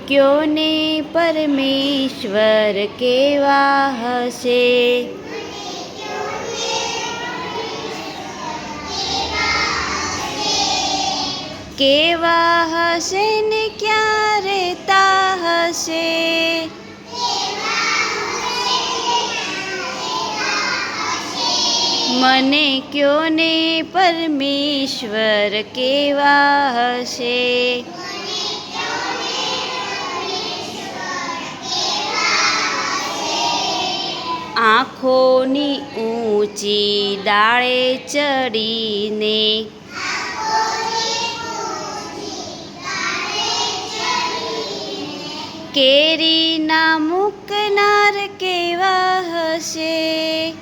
કયો ને પરમેશ્વર કેવા હશે કેવા હશે ને ક્યારે તા હશે મને કયો ને પરમેશ્વર કેવા હશે આંખોની ઊંચી ડાળે ચડીને. કેરીના મૂકનાર કેવા હશે?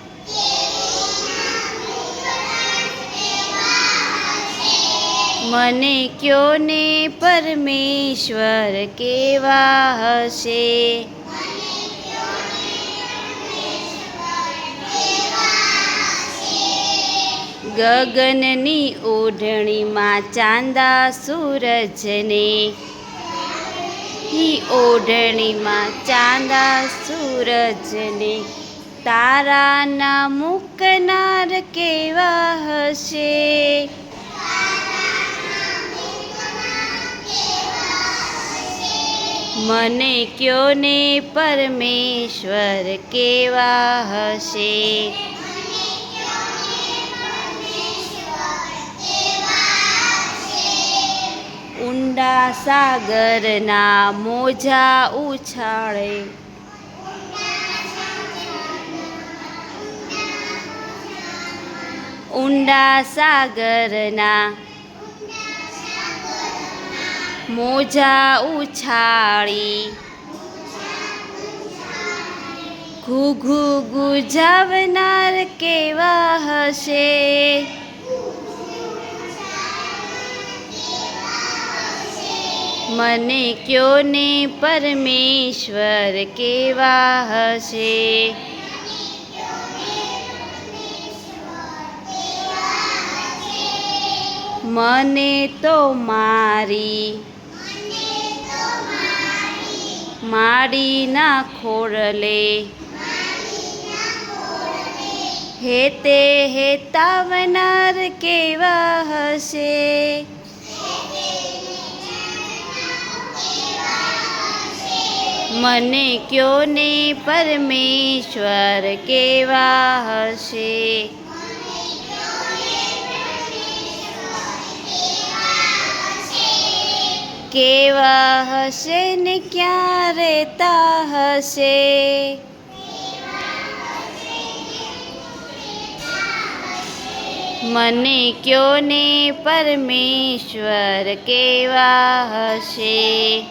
મને કયો ને પરમેશ્વર કેવા હશે? ગગનની ઓઢણીમાં ચાંદા સૂરજને. ની ઓઢણીમાં ચાંદા સૂરજને. તારાના મૂકનાર કેવા હશે? મને કયો ને પરમેશ્વર કેવા હશે? ઊંડા સાગરના મોજા ઉછાળે. ઊંડા સાગરના મોજા ઉછાળી. ઘૂઘુ ગુજાવનાર કેવા હશે? મને કયો ને પરમેશ્વર કેવા હશે મને તો મારી માડીના ખોરલે હેતે હેતાવનાર કેવા હશે મને કયો ને પરમેશ્વર કેવા હશે? કેવા હશે ને ક્યારે તા હશે? મને કયો ને પરમેશ્વર કેવા હશે?